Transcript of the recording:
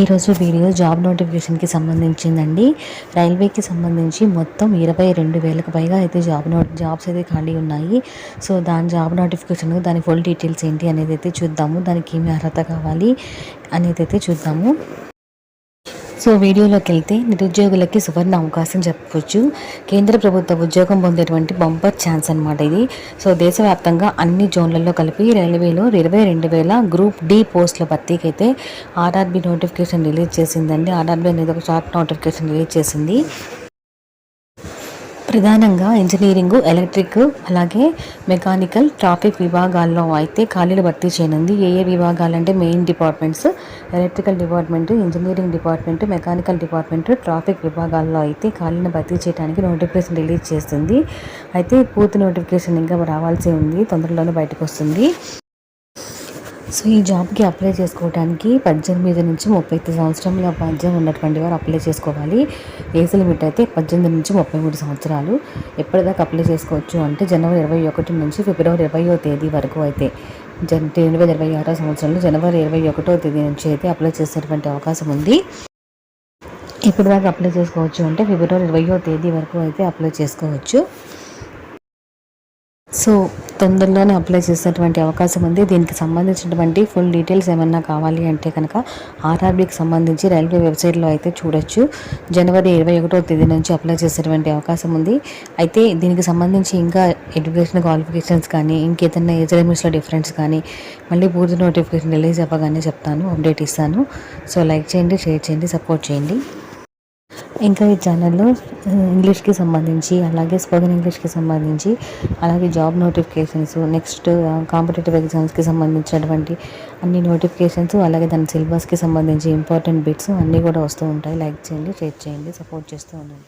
ఈరోజు video job నోటిఫికేషన్కి సంబంధించిందండి. రైల్వేకి సంబంధించి మొత్తం ఇరవై రెండు వేలకు పైగా అయితే జాబ్ నోట్ జాబ్స్ అయితే ఖాళీ ఉన్నాయి. సో దాని జాబ్ నోటిఫికేషన్ దాని ఫుల్ డీటెయిల్స్ ఏంటి అనేది అయితే చూద్దాము. దానికి ఏమి అర్హత కావాలి అనేది అయితే చూద్దాము. సో వీడియోలోకి వెళ్తే నిరుద్యోగులకి సువర్ణ అవకాశం చెప్పవచ్చు కేంద్ర ప్రభుత్వ ఉద్యోగం పొందేటువంటి బంపర్ ఛాన్స్ అనమాట ఇది. సో దేశవ్యాప్తంగా అన్ని జోన్లలో కలిపి రైల్వేలో ఇరవై రెండు వేల గ్రూప్ డి పోస్టుల భర్తీకి అయితే ఆర్ఆర్బి నోటిఫికేషన్ రిలీజ్ చేసిందండి. ఆర్ఆర్బి అనేది ఒక షార్ట్ నోటిఫికేషన్ రిలీజ్ చేసింది. ప్రధానంగా ఇంజనీరింగ్ ఎలక్ట్రిక్ అలాగే మెకానికల్ ట్రాఫిక్ విభాగాల్లో అయితే ఖాళీలు భర్తీ చేయనుంది. ఏ ఏ విభాగాలంటే main departments electrical department engineering department mechanical department traffic విభాగాల్లో అయితే ఖాళీని భర్తీ చేయడానికి నోటిఫికేషన్ రిలీజ్ చేస్తుంది. అయితే పూర్తి నోటిఫికేషన్ ఇంకా రావాల్సి ఉంది. తొందరలోనే బయటకు వస్తుంది. సో ఈ జాబ్కి అప్లై చేసుకోవడానికి పద్దెనిమిది నుంచి ముప్పై ఐదు సంవత్సరాల మధ్య ఉన్నటువంటి వారు అప్లై చేసుకోవాలి. ఏజ్ లిమిట్ అయితే పద్దెనిమిది నుంచి ముప్పై మూడు సంవత్సరాలు. ఎప్పటిదాకా అప్లై చేసుకోవచ్చు అంటే జనవరి ఇరవై ఒకటి నుంచి ఫిబ్రవరి ఇరవయో తేదీ వరకు అయితే. జన్ రెండు వేల ఇరవై ఆరో సంవత్సరంలో జనవరి ఇరవై ఒకటో తేదీ నుంచి అయితే అప్లై చేసేటువంటి అవకాశం ఉంది. ఇప్పుడు దాకా అప్లై చేసుకోవచ్చు అంటే ఫిబ్రవరి ఇరవయో తేదీ వరకు అయితే అప్లై చేసుకోవచ్చు. సో తొందరలోనే అప్లై చేసేటువంటి అవకాశం ఉంది. దీనికి సంబంధించినటువంటి ఫుల్ డీటెయిల్స్ ఏమన్నా కావాలి అంటే కనుక ఆర్ఆర్బీకి సంబంధించి రైల్వే వెబ్సైట్లో అయితే చూడొచ్చు. జనవరి ఇరవై ఒకటో తేదీ నుంచి అప్లై చేసేటువంటి అవకాశం ఉంది. అయితే దీనికి సంబంధించి ఇంకా ఎడ్యుకేషన్ క్వాలిఫికేషన్స్ కానీ ఇంకేదైనా ఏజ్ లిమిట్స్లో డిఫరెన్స్ కానీ మళ్ళీ పూర్తి నోటిఫికేషన్ రిలీజ్ అవ్వగానే చెప్తాను అప్డేట్ ఇస్తాను. సో లైక్ చేయండి షేర్ చేయండి సపోర్ట్ చేయండి. ఇంకా ఈ ఛానల్లో ఇంగ్లీష్కి సంబంధించి అలాగే స్పోకెన్ ఇంగ్లీష్కి సంబంధించి అలాగే జాబ్ నోటిఫికేషన్స్ నెక్స్ట్ కాంపిటేటివ్ ఎగ్జామ్స్కి సంబంధించినటువంటి అన్ని నోటిఫికేషన్స్ అలాగే దాని సిలబస్కి సంబంధించి ఇంపార్టెంట్ బిట్స్ అన్నీ కూడా వస్తూ ఉంటాయి. లైక్ చేయండి షేర్ చేయండి సపోర్ట్ చేస్తూ ఉండండి.